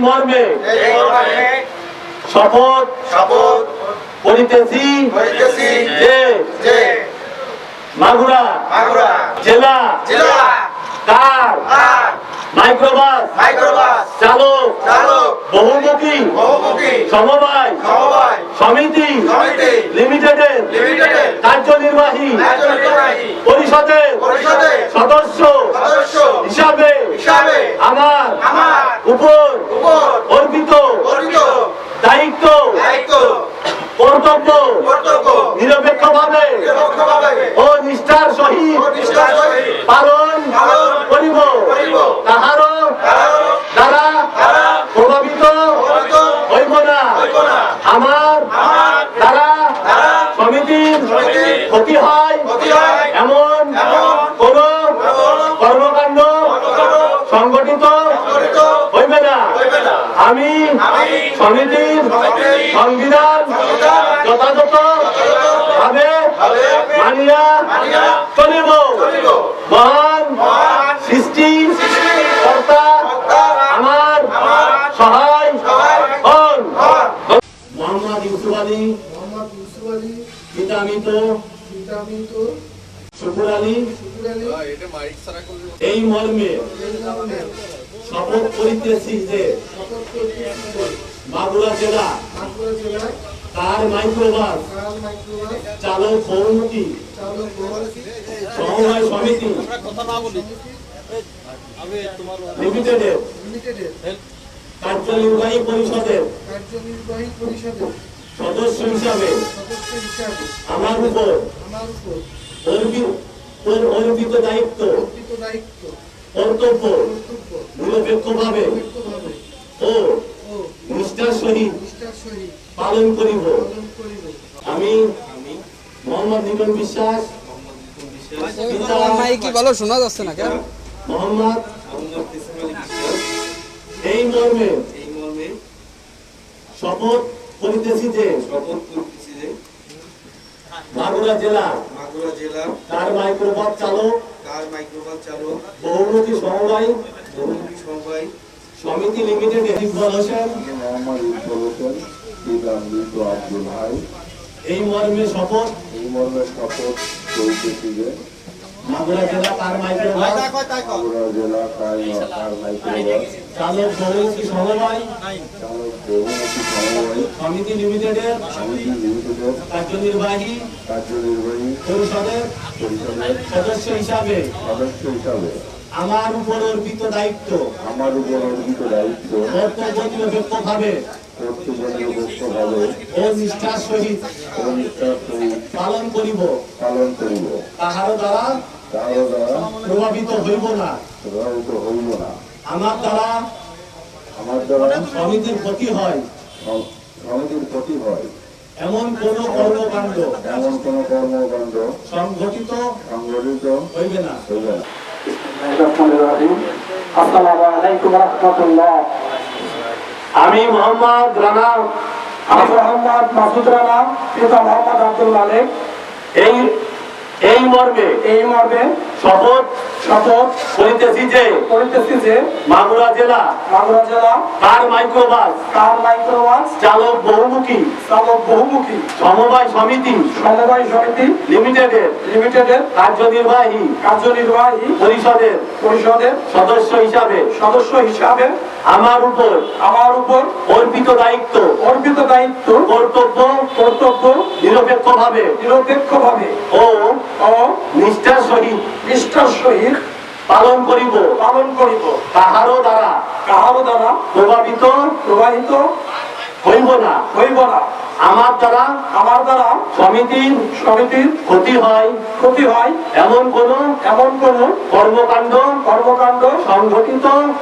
মর্মে। শপথ। শপথ। করিতেছি যে। মাগুরা। মাগুরা। জেলা। জেলা। কার। মাইক্রোবাস। মাইক্রোবাস। চালক। চালক। বহুমুখী। বহুমুখী। সমবায়। সমবায়। সমিতি। সমিতি। লিমিটেডের লিমিটেডের কার্যনির্বাহী কার্যনির্বাহী পরিষদের পরিষদের সদস্য সদস্য হিসাবে হিসাবে আমার আমার উপর উপর অর্পিত অর্পিত দায়িত্ব দায়িত্ব কর্তব্য। নিরপেক্ষভাবে নিরপেক্ষভাবে। ও নিষ্ঠার সহিত পালন করিব। কারণ দ্বারা প্রভাবিত হইব না। আমার দ্বারা সমিতির ক্ষতি হয় এমন কোন কর্মকাণ্ড সংগঠিত হইবে না। আমি আমি সমিতির সমিতির সংবিধান সংবিধান যথাযথ ভাবে ভাবে মানিয়া চলিব চলিব। মহান মহান সৃষ্টি কর্তা আমার আমার সহায় সহায় হন। মোহাম্মদ ইউসুফ আলী। মোহাম্মদ ইউসুফ আলী। পিতামিত পিতামিত শুকুর আলী। এই মর্মে শপথ করিতেছি যে শপথ মাগুরা জেলা জেলায় তার মাইক্রোবাস চালক বহুমুখী সমবায় সমিতি লিমিটেডের কার্যনির্বাহী পরিষদের কার্যনির্বাহী পরিষদের সদস্য হিসাবে আমার উপর আমার উপর অর্পিত দায়িত্ব কর্তব্য নিরপেক্ষভাবে ও নিষ্ঠার সহিত পালন করিব। মোহাম্মদ বিশ্বাস। পিতা মাই কি ভালো শোনা যাচ্ছে না কেন? মোহাম্মদ এই মর্মে এই মর্মে শপথ করিতেছি যে শপথ করিতেছি যে মাগুরা জেলা মাগুরা জেলা তার মাইক্রোবাস চালক কার মাইক্রোবাস চালক বহুমুখী সমবায় বহুমুখী সমবায় সমিতি লিমিটেড ইকবাল হোসেন মোহাম্মদ ইকবাল হোসেন মৃত আব্দুল হাই। এই মর্মে শপথ? এই মর্মে শপথ করিতেছি যে মাগুরা জেলা তার মাগুরা জেলা কার কার চালক বহুমুখী সমবায়। চালক বহুমুখী সমবায়। সমিতি লিমিটেডের সমিতি লিমিটেডের কার্যনির্বাহী কার্যনির্বাহী পরিষদের পরিষদের সদস্য হিসাবে সদস্য হিসাবে। আমার উপর অর্পিত দায়িত্ব। আমার উপর অর্পিত দায়িত্ব। কর্তব্য নিরপেক্ষভাবে কর্তব্য নিরপেক্ষভাবে ও নিষ্ঠার সহিত ও নিষ্ঠার সহিত পালন করিব। পালন করিব। তাহার দ্বারা কারও দ্বারা প্রভাবিত হইব না। প্রভাবিত হইব না। আমার দ্বারা আমার দ্বারা সমিতির ক্ষতি হয়। সমিতির ক্ষতি হয়। এমন কোন কর্মকাণ্ড এমন কোন কর্মকাণ্ড সংঘটিত সংগঠিত হইবে না। হইবে না। আসসালামু আলাইকুম রহমতুল্লাহ। আমি মোহাম্মদ রানা মোহাম্মদ মাসুদ রানা পিতা মোহাম্মদ আব্দুল মালিক। এই এই মর্মে এই মর্মে শপথ শপথ করিতেছি যে করিতেছি যে মাগুরা জেলা মাগুরা জেলা তার মাইক্রোবাস? কার মাইক্রোবাস? চালক বহুমুখী। চালক বহুমুখী। সমবায় সমিতি। সমবায় সমিতি। লিমিটেডের। লিমিটেডের। কার্যনির্বাহী। কার্যনির্বাহী। পরিষদের। পরিষদের। সদস্য হিসাবে। সদস্য হিসাবে। আমার উপর। আমার উপর। অর্পিত দায়িত্ব। অর্পিত দায়িত্ব। কর্তব্য। কর্তব্য। নিরপেক্ষভাবে। নিরপেক্ষভাবে। ও ও নিষ্ঠার সহিত। নিষ্ঠার সহিত পালন করিব। পালন করিব। কাহারও দ্বারা কাহারও দ্বারা প্রভাবিত প্রবাহিত হইব না। হইব না। আমার দ্বারা আমার দ্বারা সমিতির সমিতির ক্ষতি হয়। ক্ষতি হয়। এমন কোন এমন কোন কর্মকাণ্ড কর্মকাণ্ড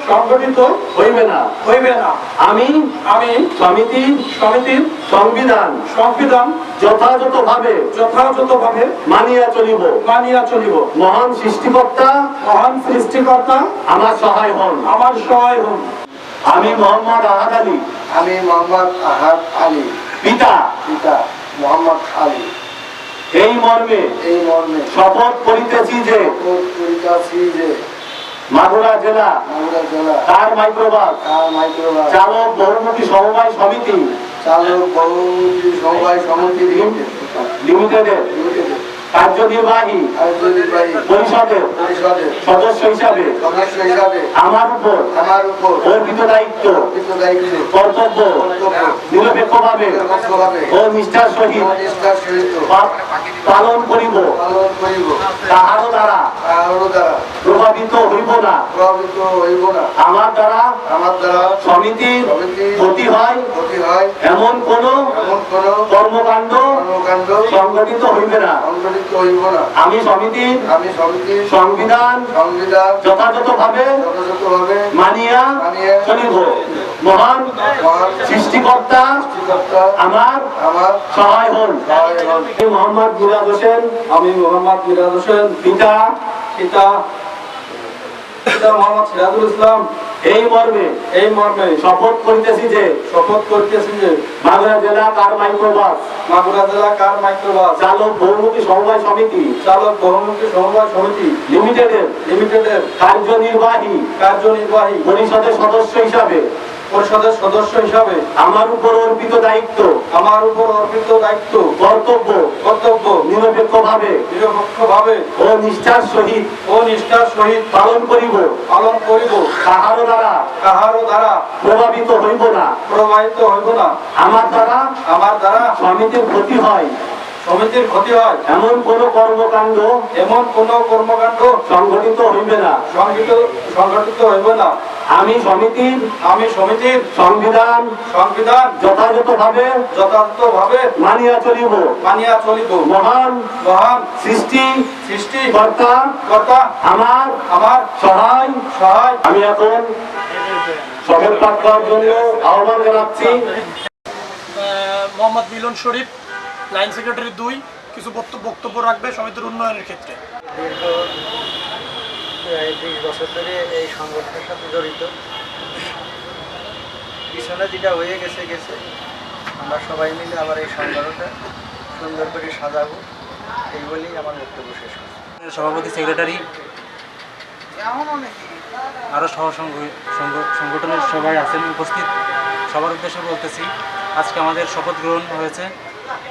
সংগঠিত হইবে না। হইবে না। আমি আমি সমিতির সমিতির সংবিধান সংবিধান যথাযথভাবে যথাযথভাবে মানিয়া চলিব। মানিয়া চলিব। মহান সৃষ্টিকর্তা মহান সৃষ্টিকর্তা আমার সহায় হন। আমার সহায় হন। আমি মোহাম্মদ আহাদ আলী। আমি মোহাম্মদ আহাদ আলী। পিতা। পিতা মোহাম্মদ আলী। এই মর্মে এই মর্মে শপথ করিতেছি যে করিতেছি যে মাগুরা জেলা মাগুরা জেলা কার মাইক্রোবাস কার মাইক্রোবাস। চালক বহুমুখী সমবায় সমিতি। চালক বহুমুখী সমবায় সমিতি লিমিটেড। লিমিটেডের। লিমিটেড। কার্যনির্বাহী পরিষদের সদস্য হিসাবে আমার উপর আমার উপর অর্পিত দায়িত্ব কর্তব্য নিরপেক্ষভাবে ও নিষ্ঠার সহিত পালন করিব। তাহারও দ্বারা প্রভাবিত হইব না। আমার দ্বারা আমার দ্বারা সমিতির ক্ষতি হয়। ক্ষতি হয়। এমন কোন কর্মকাণ্ড কর্মকাণ্ড সংগঠিত হইবে না। হইব না আমি সমিতির আমি সমিতির সংবিধান সংবিধান যথাযথভাবে যথাযথভাবে মানিয়া মানিয়া চলিব। মহান সৃষ্টিকর্তা আমার আমার সহায় হন। আমি মোহাম্মদ মিরাজ হোসেন আমি মোহাম্মদ মিরাজ হোসেন পিতা। পিতা। পিতা মোহাম্মদ সিরাজুল ইসলাম। এই মর্মে এই মর্মে শপথ করিতেছি যে শপথ করিতেছি যে মাগুরা জেলা কার মাইক্রোবাস? মাগুরা জেলা কার মাইক্রোবাস? চালক বহুমুখী সমবায় সমিতি। চালক বহুমুখী সমবায় সমিতি। লিমিটেডের লিমিটেডের কার্যনির্বাহী। কার্যনির্বাহী। পরিষদের সদস্য হিসাবে। পরিষদের সদস্য হিসাবে আমার উপর অর্পিত দায়িত্ব আমার উপর অর্পিত দায়িত্ব কর্তব্য কর্তব্য নিরপেক্ষভাবে নিরপেক্ষভাবে ও নিষ্ঠার সহিত ও নিষ্ঠার সহিত পালন করিব। পালন করিব। কাহারও দ্বারা কাহারও দ্বারা প্রভাবিত হইব না। প্রবাহিত হইব না। আমার দ্বারা আমার দ্বারা সমিতির ক্ষতি হয়। সমিতির ক্ষতি হয়। এমন কোন কর্মকাণ্ড এমন কোন কর্মকাণ্ড সংঘটিত হইবে না। সংগঠিত সংগঠিত হইব না। আমি সমিতির আমি সমিতির সংবিধান সংবিধান যথাযথভাবে যথাযথভাবে মানিয়া চলিব। মানিয়া চলিব। মহান মহান সৃষ্টি সৃষ্টি কর্তা কর্তা আমার আমার সহায়। সহায়। আমি এখন শপথ পাঠ করার জন্য আহ্বান জানাচ্ছি। মোহাম্মদ মিলন শরীফ লাইন সেক্রেটারি দুই কিছু বক্তব্য বক্তব্য রাখবে সমিতির উন্নয়নের ক্ষেত্রে। বিশ বছর ধরে এই সংগঠনের সাথে জড়িত। পিছনে যেটা হয়ে গেছে গেছে। আমরা সবাই মিলে আবার এই সংগঠনটা সুন্দর করে সাজাবো। এই বলেই আমার বক্তব্য শেষ সভাপতি, সেক্রেটারি আরও সহ সংগ- সংগ- সংগঠনের সবাই আছেন, উপস্থিত। সবার উদ্দেশ্যে বলতেছি, আজকে আমাদের শপথ গ্রহণ হয়েছে।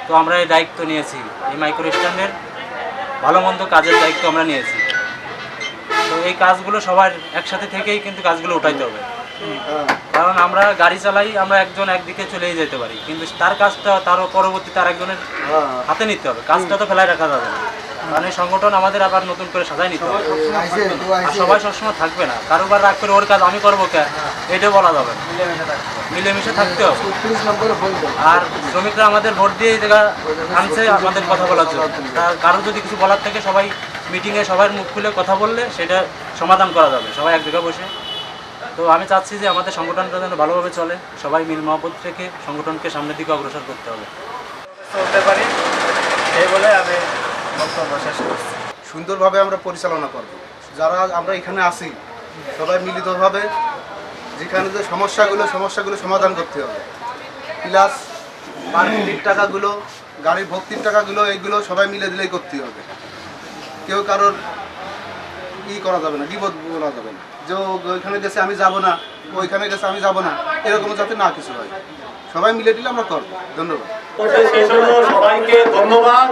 তো আমরা এই দায়িত্ব নিয়েছি। এই মাইক্রো স্ট্যান্ডের ভালো মন্দ কাজের দায়িত্ব আমরা নিয়েছি। তো এই কাজগুলো সবার একসাথে থেকেই কিন্তু কাজগুলো উঠাইতে হবে। কারণ আমরা গাড়ি চালাই, আমরা একজন একদিকে চলেই যেতে পারি। কিন্তু তার কাজটা তারও পরবর্তী তার একজনের হাতে নিতে হবে। কাজটা তো ফেলায় রাখা যাবে না। এই সংগঠন আমাদের আবার নতুন করে সাজাই নিতে হবে। সবাই সবসময় থাকবে না। কারোবার রাগ করে ওর কাজ আমি করব কে? এটা বলা যাবে মিলেমিশে থাকতে হবে। আর শ্রমিকরা আমাদের ভোট দিয়ে আনছে, আমাদের কথা বলার জন্য। কারও যদি কিছু বলার থাকে, সবাই মিটিংয়ে সবার মুখ খুলে কথা বললে সেটা সমাধান করা যাবে সবাই এক জায়গায় বসে। তো আমি চাচ্ছি যে আমাদের সংগঠনটা যেন ভালোভাবে চলে সবাই মিল মহব্বত রেখে সংগঠনকে সামনের দিকে অগ্রসর করতে হবে। চলতে পারি এই বলে আমি বক্তব্য শেষ করছি। সুন্দরভাবে আমরা পরিচালনা করব। যারা আমরা এখানে আসি সবাই মিলিতভাবে যেখানে যে সমস্যাগুলো সমস্যাগুলো সমাধান করতে হবে। প্লাস পার্কিংয়ের টাকাগুলো গাড়ির ভক্তির টাকাগুলো এইগুলো সবাই মিলে দিলেই করতে হবে। কেউ কারোর ই করা যাবে না, বিপদ বলা যাবে না। যে ওইখানে গেছে আমি যাব না, ওইখানে গেছে আমি যাব না, এরকম যাতে না কিছু হয়। সবাই মিলে দিলে আমরা করব। ধন্যবাদ। সবাইকে ধন্যবাদ।